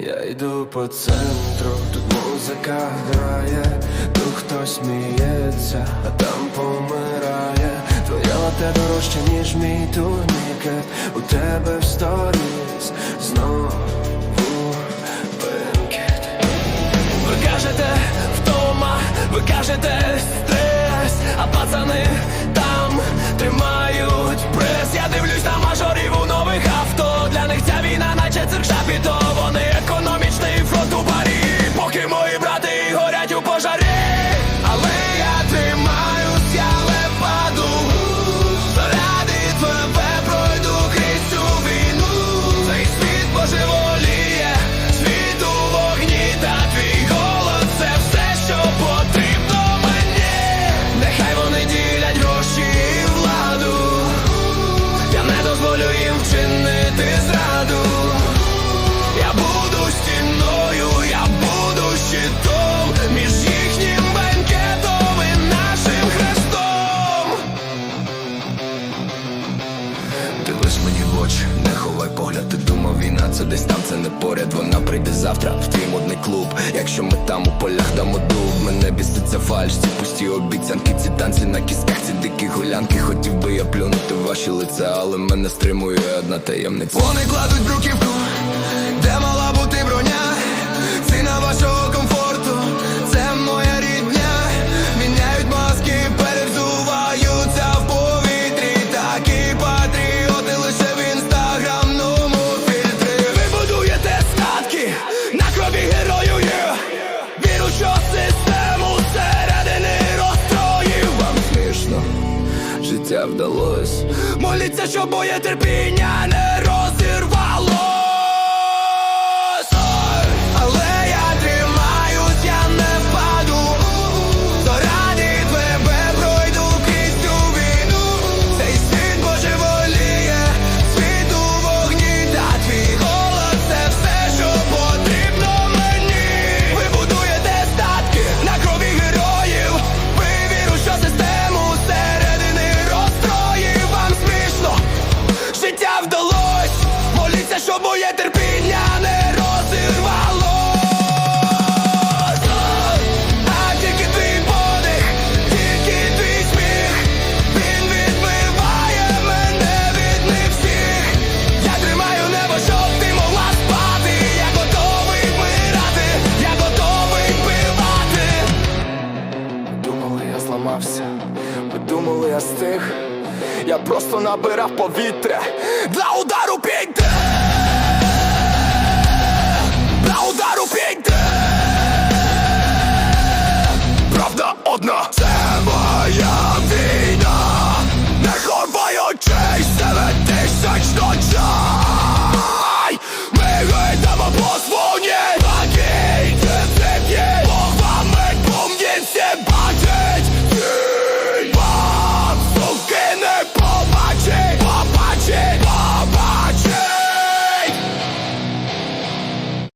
Я йду по центру, тут музика грає, тут хтось сміється, а там помирає. Твоє лате дорожче, ніж мій турнікет У тебе в сторіс знову бенкет Ви кажете втома, ви кажете стрес, а пацани там тримають прес. Я дивлюсь на мажорів Дивись мені в очі, не ховай погляд, ти думав війна, це десь там, це не поряд. Вона прийде завтра в твій модний клуб. Якщо ми там у полях дамо дуб, мене біститься фальш, ці пусті обіцянки, ці танці на кісках, ці дикі гулянки. Хотів би я плюнути в ваші лиця, але мене стримує одна таємниця. Вони кладуть бруківку, де мала життя вдалось. Моліться, що боє терпіння не я стих. Я просто набирав повітря для удару піде. Для удару піде.